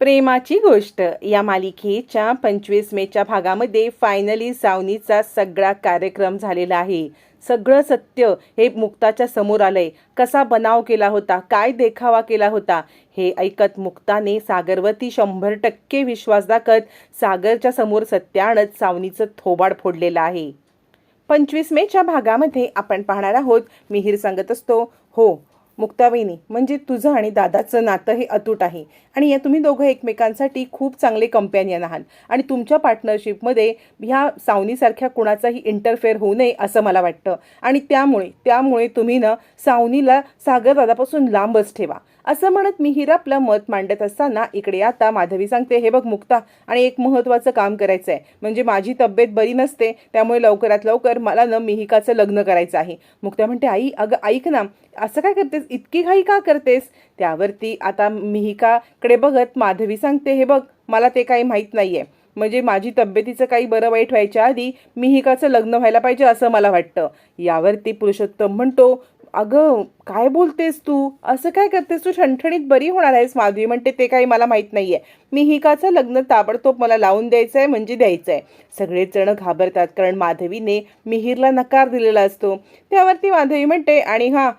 प्रेमाची गोष्ट. या मालिकेच्या पंचवीस मेच्या भागामध्ये फायनली सावनीचा सगळा कार्यक्रम झालेला आहे. सगळं सत्य हे मुक्ताच्या समोर आलंय. कसा बनाव केला होता? काय देखावा केला होता? हे ऐकत मुक्ताने सागरवरती शंभर टक्के विश्वास दाखत सागरच्या समोर सत्य आणत सावनीचं थोबाड फोडलेलं आहे. पंचवीस मेच्या भागामध्ये आपण पाहणार आहोत. मिहीर सांगत असतो हो मुक्तावेनी म्हणजे तुझं आणि दादाचं नातं हे अतूट आहे. आणि या तुम्ही दोघं एकमेकांसाठी खूप चांगले कंपॅनियन आहात. आणि तुमच्या पार्टनरशिपमध्ये ह्या सावनीसारख्या कुणाचाही इंटरफेअर होऊ नये असं मला वाटतं. आणि त्यामुळे त्यामुळे तुम्ही ना सावनीला सागरदादापासून लांबच ठेवा. असं म्हणत मिहीर आपलं मत मांडत असताना इकडे आता माधवी सांगते हे बघ मुक्ता आणि एक महत्त्वाचं काम करायचं आहे म्हणजे माझी तब्येत बरी नसते त्यामुळे लवकरात लवकर मला न मिहिकाचं लग्न करायचं आहे. मुक्ता म्हणते आई अगं ऐक ना असं काय करतेस? इतकी घाई का करतेस? त्यावरती आता मिहिकाकडे बघत माधवी सांगते हे बघ मला ते काही माहीत नाही आहे म्हणजे माझी तब्येतीचं काही बरं वाईट व्हायच्या आधी मिहिकाचं लग्न व्हायला पाहिजे असं मला वाटतं. यावरती पुरुषोत्तम म्हणतो अगं काय बोलतेस तू? असं काय करतेस? तू ठणठणीत बरी होणार आहेस माधवी म्हणते ते काही मला माहीत नाही आहे मी हिकाचं लग्न ताबडतोब मला लावून द्यायचं आहे म्हणजे द्यायचं आहे सगळेच जण घाबरतात कारण माधवीने मिहीरला नकार दिलेला असतो. त्यावरती माधवी म्हणते आणि हां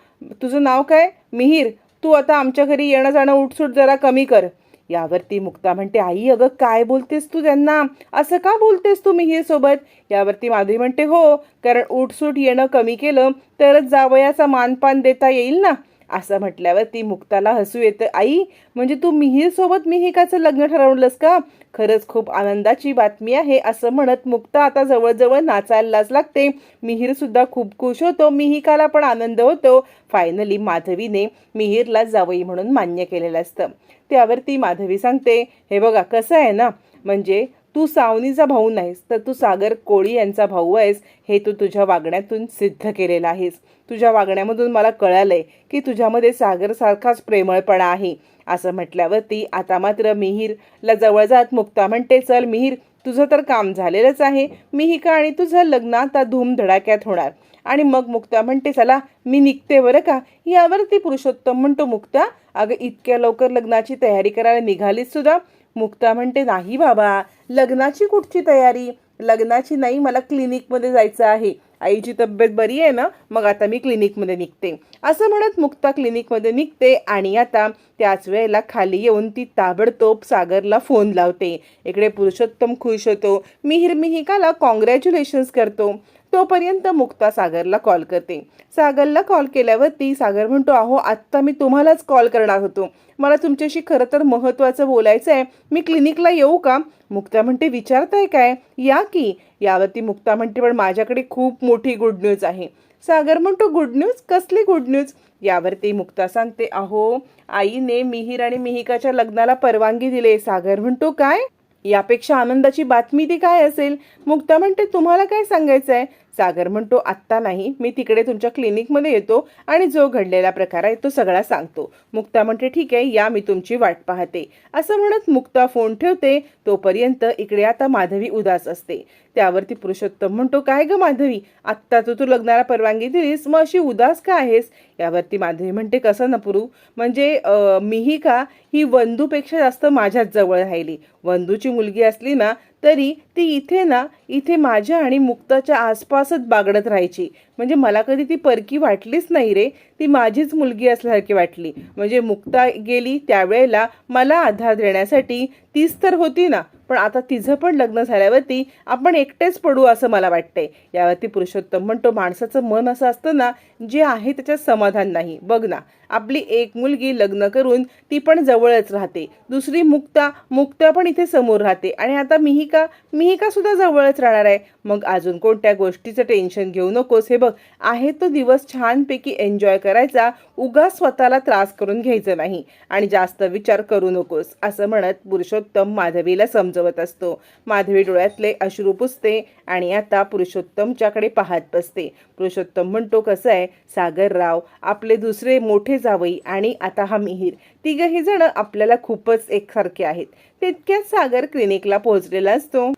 तुझं नाव काय? मिहीर तू आता आमच्या घरी येणं जाणं उठसूट जरा कमी कर. यावरती मुक्ता म्हणते आई अगं काय बोलतेस तू त्यांना? असं का बोलतेस तू मिहीर सोबत? यावरती माधवी म्हणते हो कारण उठसूट येणं कमी केलं तरच जावयाचा मानपान देता येईल ना? असं म्हटल्यावर ती मुक्ताला हसू येतं. आई म्हणजे तू मिहीरसोबत मिहिकाचं लग्न ठरवलंस का? खरंच खूप आनंदाची बातमी आहे असं म्हणत मुक्ता आता जवळजवळ नाचायलाच लागते. मिहीर सुद्धा खूप खुश होतो. मिहिकाला पण आनंद होतो. फायनली माधवीने मिहीरला जावई म्हणून मान्य केलेलं असतं. त्यावर ती माधवी सांगते हे बघा कसं आहे ना म्हणजे तू सावनीचा भाऊ नाहीस तर तू सागर कोळी यांचा भाऊ आहेस हे तू तुझ्या वागण्यातून सिद्ध केलेलं आहेस. तुझ्या वागण्यामधून मला कळालंय की तुझ्यामध्ये सागरसारखाच प्रेमळपणा आहे. असं म्हटल्यावरती आता मात्र मिहीरला जवळ जात मुक्ता म्हणते चल मिहीर तुझं तर काम झालेलंच आहे. मिहिका आणि तुझं लग्न आता धूमधडाक्यात होणार. आणि मग मुक्ता म्हणते चला मी निघते बरं का? यावरती पुरुषोत्तम म्हणतो मुक्ता अगं इतक्या लवकर लग्नाची तयारी करायला निघालीस सुद्धा? मुक्ता म्हणते नाही बाबा लग्नाची कुठची तयारी? लग्नाची नाही मला क्लिनिकमध्ये जायचं आहे. आईची तब्येत बरी आहे ना? मग आता मी क्लिनिकमध्ये निघते. असं म्हणत मुक्ता क्लिनिकमध्ये निघते आणि आता त्याच वेळेला खाली येऊन ती ताबडतोब सागरला फोन लावते. इकडे पुरुषोत्तम खुश होतो. मिहिर मिहिकाला कॉंग्रॅच्युलेशन्स करतो. तोपर्यंत मुक्ता सागरला कॉल करते. सागरला कॉल केल्यावरती सागर म्हणतो अहो आत्ता मी तुम्हालाच कॉल करणार होतो. मला तुमच्याशी खरं तर महत्त्वाचं बोलायचं आहे. मी क्लिनिकला येऊ का? मुक्ता म्हणते विचारताय काय? या की. यावरती मुक्ता म्हणते पण माझ्याकडे खूप मोठी गुड न्यूज आहे. सागर म्हणतो गुड न्यूज कसली गुड न्यूज यावरती मुक्ता सांगते अहो आईने मिहीर आणि मिहिकाच्या लग्नाला परवानगी दिली सागर म्हणतो काय? यापेक्षा आनंदाची बातमी ती काय असेल? मुक्ता म्हणते तुम्हाला काय सांगायचं आहे सागर म्हणतो आत्ता नाही मी तिकडे तुमच्या क्लिनिकमध्ये येतो आणि जो घडलेला प्रकार आहे तो सगळा सांगतो. मुक्ता म्हणते ठीक आहे या मी तुमची वाट पाहते. असं म्हणत मुक्ता फोन ठेवते तोपर्यंत इकडे आता माधवी उदास असते. त्यावरती पुरुषोत्तम म्हणतो काय ग माधवी आत्ता तू तू लग्नाला परवानगी दिलीस मग अशी उदास का आहेस? यावरती माधवी म्हणते कसं ना पुरू? म्हणजे मीही का ही वंदूपेक्षा जास्त माझ्याच जवळ राहिली. वंदूची मुलगी असली ना तरी ती इथे ना इथे माझ्या आणि मुक्ताच्या आसपासच बागडत राहायची. म्हणजे मला कधी ती परकी वाटलीच नाही रे. ती माझीच मुलगी असल्यासारखी वाटली. म्हणजे मुक्ता गेली त्यावेळेला मला आधार देण्यासाठी तीच तर होती ना. पण आता तिचं पण लग्न झाल्यावरती आपण एकटेच पडू असं मला वाटतंय. यावरती पुरुषोत्तम म्हणतो माणसाचं मन असं असतं ना जे आहे त्याच्यात समाधान नाही. बघ ना आपली एक मुलगी लग्न करून ती पण जवळच राहते. दुसरी मुक्ता मुक्ता पण इथे समोर राहते. आणि आता मिहिका मिहिका सुद्धा जवळच राहणार आहे. मग अजून कोणत्या गोष्टीचं टेन्शन घेऊ नकोस? हे बघ आहे तो दिवस छानपैकी एन्जॉय करायचा उगा स्वतःला त्रास करून घ्यायचं नाही. आणि जास्त विचार करू नकोस असं म्हणत पुरुषोत्तम माधवीला समज समजवत असतो. माधवी डोळ्यातले अश्रू पुसते आणि आता पुरुषोत्तमच्याकडे पाहत बसते. पुरुषोत्तम म्हणतो कसं आहे? सागरराव आपले दुसरे मोठे जावई आणि आता हा मिहीर. तिघही जण आपल्याला खूपच एकसारखे आहेत. तितक्यात सागर क्लिनिकला पोहोचलेला असतो.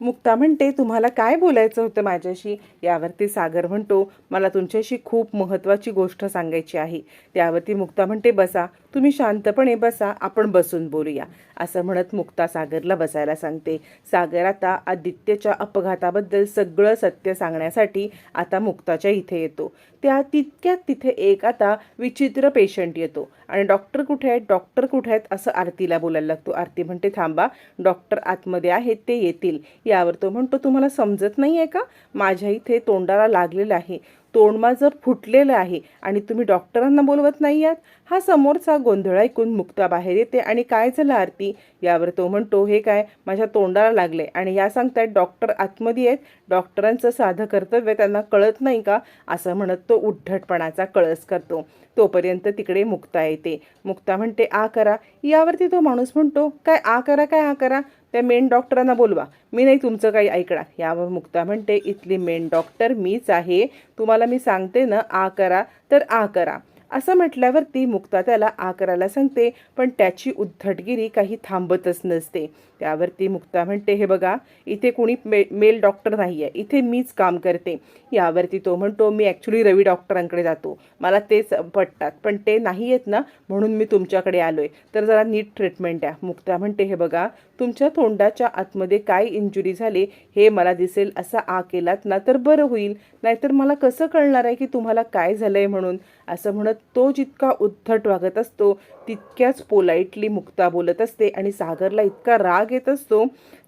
मुक्ता म्हणते तुम्हाला काय बोलायचं होतं माझ्याशी? यावरती सागर म्हणतो मला तुमच्याशी खूप महत्त्वाची गोष्ट सांगायची आहे. त्यावरती मुक्ता म्हणते बसा. तुम्ही शांतपणे बसा आपण बसून बोलूया. असं म्हणत मुक्ता सागरला बसायला सांगते. सागर आता आदित्यच्या अपघाताबद्दल सगळं सत्य सांगण्यासाठी आता मुक्ताच्या इथे येतो. त्या तितक्यात तिथे एक आता विचित्र पेशंट येतो. आणि डॉक्टर कुठे आहेत? डॉक्टर कुठे आहेत? असं आरतीला बोलायला लागतो. आरती म्हणते थांबा डॉक्टर आतमध्ये आहेत ते येतील. यावर तो म्हणतो तुम्हाला समजत नाही आहे का? माझ्या इथे तोंडाला लागलेलं आहे. तोंड माझं फुटलेलं आहे आणि तुम्ही डॉक्टरांना बोलवत नाही आहात हा समोरचा गोंधळ ऐकून मुक्ता बाहेर येते आणि काय झालं आरती? यावर तो म्हणतो हे काय? माझ्या तोंडाला लागले आणि या सांगतायत डॉक्टर आतमध्ये आहेत. डॉक्टरांचं साधं कर्तव्य त्यांना कळत नाही का? असं म्हणत तो उद्धटपणाचा कळस करतो. तोपर्यंत तिकडे मुक्ता येते. मुक्ता म्हणते आ करा. यावरती तो माणूस म्हणतो काय आ करा काय आ करा? त्या मेन डॉक्टरांना बोलवा मी नाही तुमचं काही ऐकणार. यावर मुक्ता म्हणते इथली मेन डॉक्टर मीच आहे. तुम्हाला मी सांगते ना आ करा तर आ करा. असं म्हटल्यावरती मुक्ता त्याला आ करायला सांगते पण त्याची उद्धटगिरी काही थांबतच नसते. त्यावरती मुक्ता म्हणते हे बघा इथे कोणी मे मेल डॉक्टर नाही आहे इथे मीच काम करते. यावरती तो म्हणतो मी ॲक्च्युली रवी डॉक्टरांकडे जातो. मला तेच पटतात पण ते नाही आहेत ना म्हणून मी तुमच्याकडे आलो आहे तर जरा नीट ट्रीटमेंट द्या. मुक्ता म्हणते हे बघा तुमच्या तोंडाच्या आतमध्ये काय इंजुरी झाली हे मला दिसेल. असा आ केलात ना तर बरं होईल. नाहीतर मला कसं कळणार आहे की तुम्हाला काय झालं आहे म्हणून? असं म्हणत तो जितका उद्धट वागत असतो तितक्याच पोलाईटली मुक्ता बोलत असते आणि सागरला इतका राग येत असतो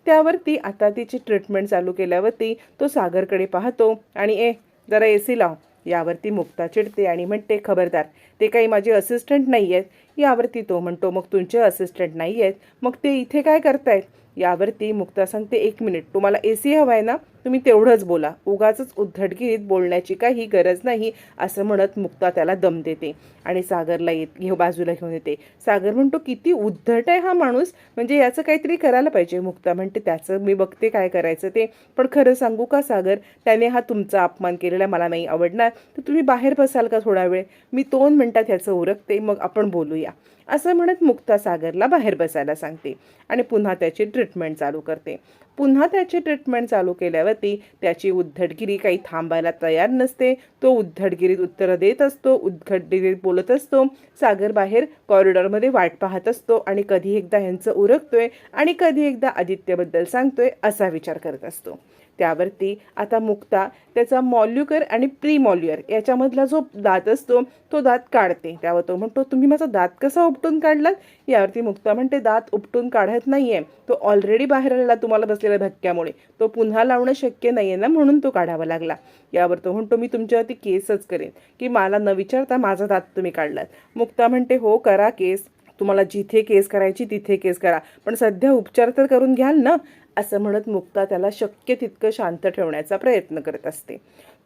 त्यावरती आता तिची ट्रीटमेंट चालू केल्यावरती तो सागरकडे पाहतो आणि ए जरा ए सी लाव यावरती मुक्ता चिडते आणि म्हणते खबरदार ते काही माझे असिस्टंट नाही आहेत यावरती तो म्हणतो मग तुमचे असिस्टंट नाही आहेत मग ते इथे काय करतायत? यावरती मुक्ता सांगते एक मिनिट तुम्हाला ए सी हवा आहे ना? तुम्ही तेवढंच बोला. उगाच उद्धटगिरीत बोलण्याची काही गरज नाही असं म्हणत मुक्ता त्याला दम देते आणि सागरला येत घेऊ बाजूला घेऊन येते. सागर म्हणतो किती उद्धट आहे हा माणूस. म्हणजे याचं काहीतरी करायला पाहिजे. मुक्ता म्हणते त्याचं मी बघते काय करायचं ते. पण खरं सांगू का सागर? त्याने हा तुमचा अपमान केलेला मला नाही आवडणार. तर तुम्ही बाहेर बसाल का थोडा वेळ? मी दोन मिनटात ह्याचं उरकते. मग आपण बोलूया. असं म्हणत मुक्ता सागरला बाहेर बसायला सांगते आणि पुन्हा त्याची ट्रीटमेंट चालू करते. पुन्हा त्याची ट्रीटमेंट चालू केल्यावरती त्याची उद्धटगिरी काही थांबायला तयार नसते. तो उद्धटगिरीत उत्तरं देत असतो उद्धटगिरीत बोलत असतो सागर बाहेर कॉरिडॉरमध्ये वाट पाहत असतो आणि कधी एकदा ह्यांचं उरकतोय आणि कधी एकदा आदित्यबद्दल सांगतोय असा विचार करत असतो. त्यावरती आता मुक्ता त्याचा मॉल्युकर आणि प्री मॉल्युअर याच्यामधला जो दात असतो तो दात काढते. त्यावर तो म्हणतो तुम्ही माझा दात कसा उपटून काढलात? यावरती मुक्ता म्हणते दात उपटून काढत नाही आहे तो ऑलरेडी बाहेर आलेला तुम्हाला बसलेल्या धक्क्यामुळे. तो पुन्हा लावणं शक्य नाही आहे ना म्हणून तो काढावा लागला. यावर तो म्हणतो मी तुमच्यावरती केसच करेन. की मला न विचारता माझा दात तुम्ही काढलात. मुक्ता म्हणते हो करा केस. तुम्हाला जिथे केस करायची तिथे केस करा. पण सध्या उपचार तर करून घ्याल ना. असं म्हणत मुक्ता त्याला शक्य तितकं शांत ठेवण्याचा प्रयत्न करत असते.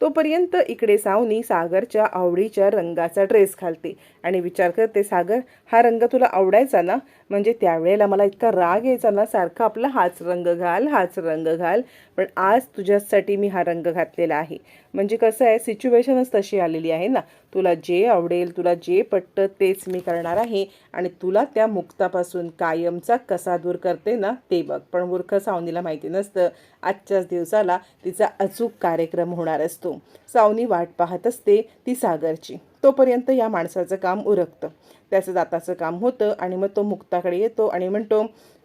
तोपर्यंत इकडे सावनी सागरच्या आवडीच्या रंगाचा ड्रेस घालते आणि विचार करते सागर हा रंग तुला आवडायचा ना? म्हणजे त्यावेळेला मला इतका राग यायचा ना सारखा आपला हाच रंग घाल हाच रंग घाल. पण आज तुझ्यासाठी मी हा रंग घातलेला आहे. म्हणजे कसं आहे सिच्युएशनच तशी आलेली आहे ना. तुला जे आवडेल तुला जे पटतं तेच मी करणार आहे आणि तुला त्या मुक्तापासून कायमचा कसा दूर करते ना ते बघ. पण मूर्ख सावनीला माहिती नसतं आजच्याच दिवसाला तिचा अचूक कार्यक्रम होणार असतो. सावनी वाट पाहत असते ती सागरची. तोपर्यंत या माणसाचं काम उरकतं. त्याचं दाताचं काम होतं आणि मग तो मुक्ताकडे येतो आणि म्हणतो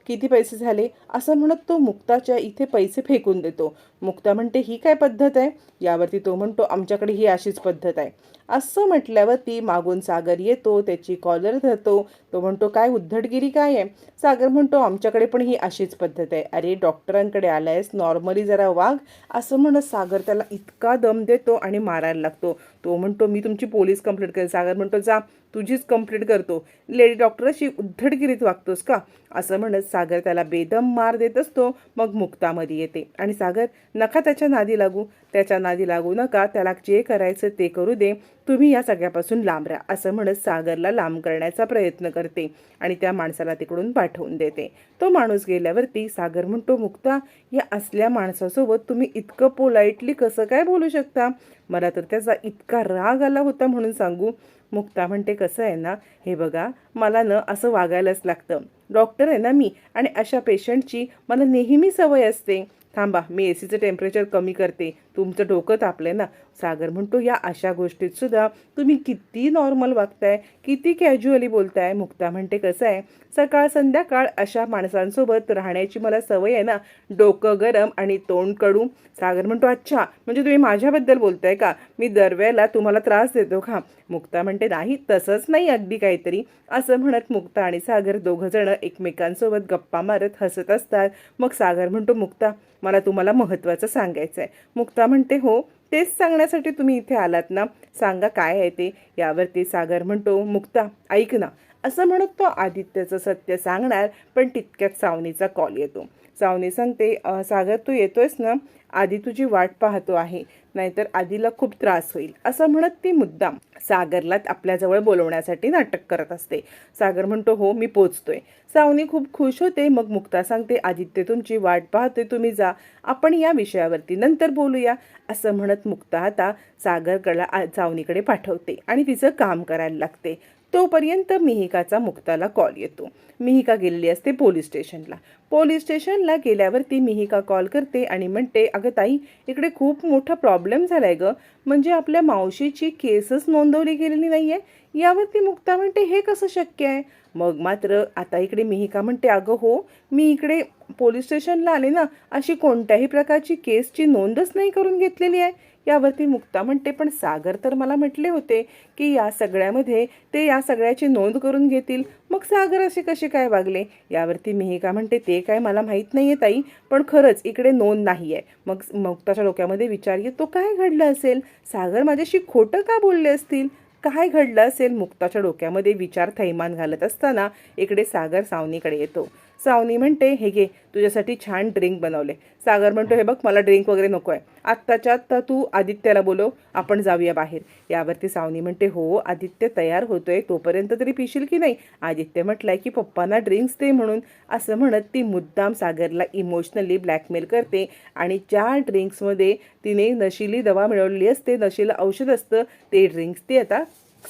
किती पैसे झाले? असं म्हणत तो मुक्ताच्या इथे पैसे फेकून देतो. मुक्ता म्हणते ही काय पद्धत आहे? यावरती तो म्हणतो आमच्याकडे ही अशीच पद्धत आहे. असं म्हटल्यावर ती मागून सागर येतो त्याची कॉलर धरतो. तो म्हणतो काय उद्धटगिरी काय आहे? सागर म्हणतो आमच्याकडे पण ही अशीच पद्धत आहे. अरे डॉक्टरांकडे आलायस? नॉर्मली जरा वाघ? असं म्हणत सागर त्याला इतका दम देतो आणि मारायला लागतो. तो म्हणतो मी तुमची पोलीस कंप्लेंट करेन. सागर म्हणतो जा. तुझीच कंप्लीट करतो. लेडी डॉक्टर अशी उद्धटगिरीत वागतोस का? असं म्हणत सागर त्याला बेदम मार देत असतो. मग मुक्तामध्ये येते. आणि सागर नका त्याच्या नादी लागू. त्याच्या नादी लागू नका. त्याला जे करायचं ते करू दे. तुम्ही या सगळ्यापासून लांब राहा असं म्हणत सागरला लांब करण्याचा प्रयत्न करते आणि त्या माणसाला तिकडून पाठवून देते. तो माणूस गेल्यावरती सागर म्हणतो मुक्ता या असल्या माणसासोबत तुम्ही इतकं पोलाइटली कसं काय बोलू शकता? मला तर त्याचा इतका राग आला होता म्हणून सांगू. मुक्ता म्हणते कसं आहे ना हे बघा मला न असं वागायलाच लागतं. डॉक्टर आहे ना मी आणि अशा पेशंटची मला नेहमी सवय असते. थांबा मी ए सीचं टेम्परेचर कमी करते. तुमचं डोकं तापलं आहे ना. सागर म्हणतो या अशा गोष्टीत सुद्धा तुम्ही किती नॉर्मल वागताय किती कॅज्युअली बोलताय. मुक्ता म्हणते कसं आहे? सकाळ संध्याकाळ अशा माणसांसोबत राहण्याची मला सवय आहे ना. डोकं गरम आणि तोंड कडू. सागर म्हणतो अच्छा म्हणजे तुम्ही माझ्याबद्दल बोलताय का? मी दरवेळेला तुम्हाला त्रास देतो का? मुक्ता म्हणते नाही तसंच नाही अगदी काहीतरी. असं म्हणत मुक्ता आणि सागर दोघं जण एकमेकांसोबत गप्पा मारत हसत असतात. मग सागर म्हणतो मुक्ता मला तुम्हाला महत्त्वाचं सांगायचं आहे मुक्ता म्हणते हो तेच सांगण्यासाठी तुम्ही इथे आलात ना? सांगा काय आहे ते? यावरती सागर म्हणतो मुक्ता ऐक ना असं म्हणत तो आदित्यचं सत्य सांगणार पण तितक्यात सावनीचा कॉल येतो. सावनी सांगते सागर तू येतोयस ना आधी तुझी वाट पाहतो आहे नाहीतर आधीला खूप त्रास होईल असं म्हणत ती मुद्दाम सागरला आपल्याजवळ बोलवण्यासाठी नाटक करत असते. सागर म्हणतो हो मी पोचतोय. सावनी खूप खुश होते मग मुक्ता सांगते आदित्य तुमची वाट पाहतोय तुम्ही जा आपण या विषयावरती नंतर बोलूया. असं म्हणत मुक्ता आता सागरकडला आ- सावनीकडे पाठवते आणि तिचं काम करायला लागते. तोपर्यंत मिहिकाचा मुक्ताला कॉल येतो. मिहिका गेलेली असते पोलीस स्टेशनला पोलीस स्टेशनला गेल्यावरती मिहिका कॉल करते आणि म्हणते अगं ताई इकडे खूप मोठा प्रॉब्लेम झाला आहे ग. म्हणजे आपल्या मावशीची केसच नोंदवली गेलेली नाही आहे यावरती मुक्ता म्हणते हे कसं शक्य आहे? मग मात्र आता इकडे मिहिका म्हणते अगं हो मी इकडे पोलीस स्टेशनला आले ना अशी कोणत्याही प्रकारची केसची नोंदच नाही करून घेतलेली आहे. यावरती मुक्ता म्हणते पण सागर तर मला म्हटले होते की या सगळ्यामध्ये ते या सगळ्याची नोंद करून घेतील. मग सागर असे कसे काय वागले? यावरती मेहिका म्हणते ते काय मला माहीत नाही आहे ताई पण खरंच इकडे नोंद नाही आहे मग मुक्ताच्या डोक्यामध्ये विचार येतो काय घडलं असेल? सागर माझ्याशी खोटं का बोलले असतील? काय घडलं असेल? मुक्ताच्या डोक्यामध्ये विचार थैमान घालत असताना इकडे सागर सावनीकडे येतो. सावनी म्हणते हे घे तुझ्यासाठी छान ड्रिंक बनवले. सागर म्हणतो हे बघ मला ड्रिंक वगैरे नको आहे आत्ताच्या आत्ता तू आदित्याला बोलव आपण जाऊया बाहेर. यावरती सावनी म्हणते हो आदित्य तयार होतोय तोपर्यंत तरी पिशील की नाही? आदित्य म्हटलंय की पप्पांना ड्रिंक्स दे म्हणून. असं म्हणत ती मुद्दाम सागरला इमोशनली ब्लॅकमेल करते आणि ज्या ड्रिंक्समध्ये तिने नशिली दवा मिळवलेली असते नशीला औषध असतं ते ड्रिंक्स ती आता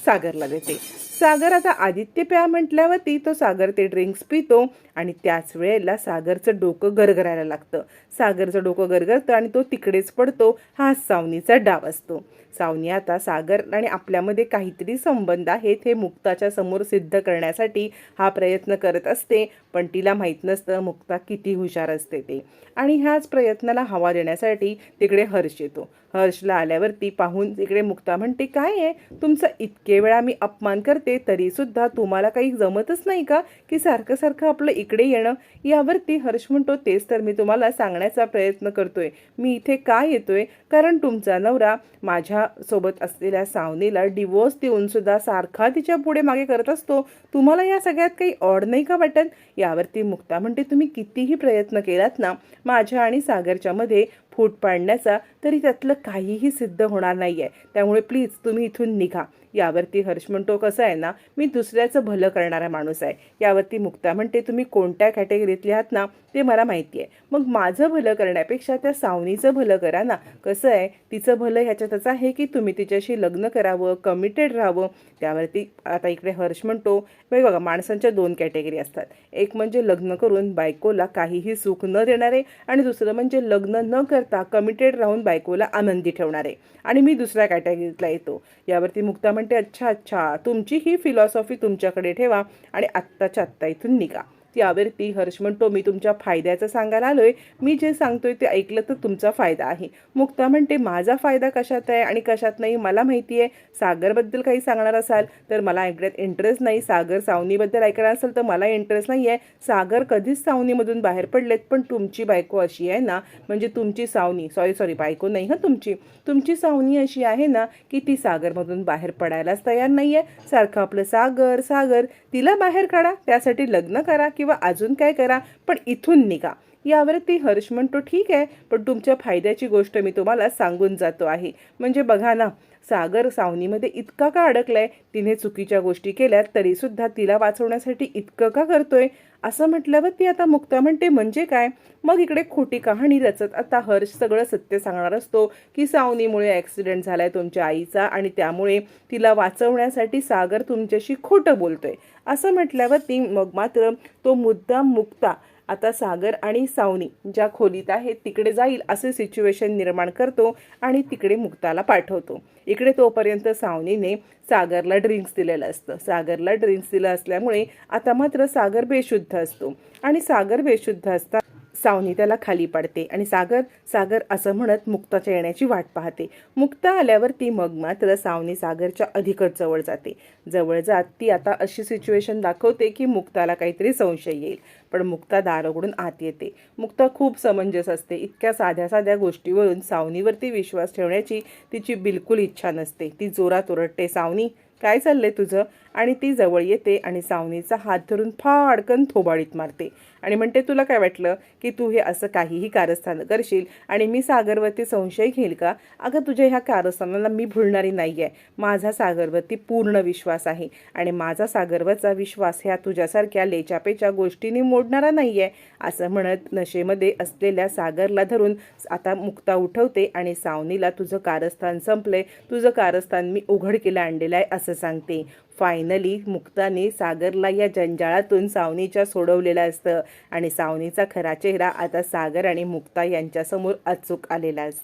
सागरला देते. सागर आता आदित्य प्या म्हटल्यावरती तो सागर ते ड्रिंक्स पितो आणि त्याच वेळेला सागरचं डोकं गरगरायला लागतं. सागरचं डोकं गरगरतं आणि तो तिकडेच पडतो. हा सावनीचा डाव असतो. सावनी आता सागर आणि आपल्यामध्ये काहीतरी संबंध आहेत हे मुक्ताच्या समोर सिद्ध करण्यासाठी हा प्रयत्न करत असते पण तिला माहीत नसतं मुक्ता किती हुशार असते ते. आणि ह्याच प्रयत्नाला हवा देण्यासाठी तिकडे हर्ष येतो. हर्षला आल्यावरती पाहून तिकडे मुक्ता म्हणते काय आहे? तुमचं इतकं वेळा मी अपमान करते तरीसुद्धा तुम्हाला काही जमतच नाही का? की सारखं सारखं आपलं इकडे येणं? यावरती हर्ष म्हणतो तेच तर मी तुम्हाला सांगण्याचा प्रयत्न करतोय. मी इथे का येतोय? कारण तुमचा नवरा माझ्यासोबत असलेल्या सावनीला डिवोर्स देऊन सुद्धा सारखा तिच्या पुढे मागे करत असतो. तुम्हाला या सगळ्यात काही ऑड नाही का वाटत? यावरती मुक्ता म्हणते तुम्ही कितीही प्रयत्न केलात ना माझ्या आणि सागरच्या मध्ये फूट पाडण्याचा तरी त्यातलं काहीही सिद्ध होणार नाही आहे त्यामुळे प्लीज तुम्ही इथून निघा. यावरती हर्ष म्हणतो कसं आहे ना मी दुसऱ्याचं भलं करणारा माणूस आहे. यावरती मुक्ता म्हणते तुम्ही कोणत्या कॅटेगरीतले आहात ना ते मला माहिती आहे. मग माझं भलं करण्यापेक्षा त्या सावनीचं भलं करा ना. कसं आहे? तिचं भलं ह्याच्यातच आहे की तुम्ही तिच्याशी लग्न करावं कमिटेड राहावं. त्यावरती आता इकडे हर्ष म्हणतो बघा माणसांच्या दोन कॅटेगरी असतात. एक म्हणजे लग्न करून बायकोला काहीही सुख न देणारे आणि दुसरं म्हणजे लग्न न करता कमिटेड राहून बायकोला आनंदी ठेवणारे. आणि मी दुसऱ्या कॅटेगरीतला येतो. यावरती मुक्ता म्हणते अच्छा अच्छा तुमची ही फिलॉसॉफी तुमच्याकडे ठेवा आणि आत्ताच्या आत्ता इथून निघा. यावरती हर्ष म्हणतो मी तुमच्या फायद्याचं सांगायला आलोय. मी जे सांगतोय ते ऐकलं तर तुमचा फायदा आहे. मुक्ता म्हणते माझा फायदा कशात आहे आणि कशात नाही मला माहिती आहे सागरबद्दल काही सांगणार असाल तर मला ऐकण्यात इंटरेस्ट नाही. सागर सावनीबद्दल ऐकणार असेल तर मला इंटरेस्ट नाही आहे सागर कधीच सावनीमधून बाहेर पडलेत पण तुमची बायको अशी आहे ना म्हणजे तुमची सावनी सॉरी सॉरी बायको नाही हं तुमची. तुमची सावनी अशी आहे ना की ती सागरमधून बाहेर पडायलाच तयार नाही आहे सारखं आपलं सागर सागर तिला बाहेर काढा. त्यासाठी लग्न करा किंवा किंवा अजून काय करा पण इथून निघा. यावरती हर्ष म्हणतो ठीक आहे पण तुमच्या फायद्याची गोष्ट मी तुम्हाला सांगून जातो आहे. म्हणजे बघा ना सागर सावनीमध्ये इतका का अडकलाय? तिने चुकीच्या गोष्टी केल्यात तरीसुद्धा तिला वाचवण्यासाठी इतकं का करतोय? असं म्हटल्यावर ती आता मुक्ता म्हणते म्हणजे काय? मग इकडे खोटी कहाणी रचत आता हर्ष सगळं सत्य सांगणार असतो की सावनीमुळे ॲक्सिडेंट झालाय तुमच्या आईचा आणि त्यामुळे तिला वाचवण्यासाठी सागर तुमच्याशी खोटं बोलतोय. असं म्हटल्यावर ती मग मात्र तो मुद्दाम मुक्ता आता सागर आणि सावनी ज्या खोलीत आहेत तिकडे जाईल असे सिच्युएशन निर्माण करतो आणि तिकडे मुक्ताला पाठवतो. इकडे तोपर्यंत सावनीने सागरला ड्रिंक्स दिलेलं असतं. सागरला ड्रिंक्स दिलं असल्यामुळे आता मात्र सागर बेशुद्ध असतो. आणि सागर बेशुद्ध असता सावनी त्याला खाली पाडते आणि सागर सागर असं म्हणत मुक्ताच्या येण्याची वाट पाहते. मुक्ता आल्यावर ती मग मात्र सावनी सागरच्या अधिकच जवळ जाते. जवळ जात ती आता अशी सिच्युएशन दाखवते की मुक्ताला काहीतरी संशय येईल. पण मुक्ता दार उघडून आत येते. मुक्ता खूप समंजस असते. इतक्या साध्या साध्या गोष्टीवरून सावनीवरती विश्वास ठेवण्याची तिची बिलकुल इच्छा नसते. ती जोरात ओरडते सावनी काय चाललंय तुझं? आणि ती जवळ येते आणि सावनीचा हात धरून फाडकन थोबाडीत मारते. आणि म्हणते तुला काय वाटलं की तू हे असं काहीही कारस्थान करशील आणि मी सागरवरती संशय घेईल का? अगं तुझ्या ह्या कारस्थानाला मी भुलणारी नाही आहे माझा सागरवरती पूर्ण विश्वास आहे आणि माझा सागरवरचा विश्वास ह्या तुझ्यासारख्या लेचापेच्या गोष्टींनी मोडणारा नाही आहे असं म्हणत नशेमध्ये असलेल्या सागरला धरून आता मुक्ता उठवते आणि सावनीला तुझं कारस्थान संपलंय. तुझं कारस्थान मी उघडकीला आणलेलं आहे असं सांगते. फायनली मुक्ताने सागरला या जंजाळातून सावनीच्या सोडवलेलं असतं. आणि सावनीचा खरा चेहरा आता सागर आणि मुक्ता यांच्यासमोर अचूक आलेला असतो.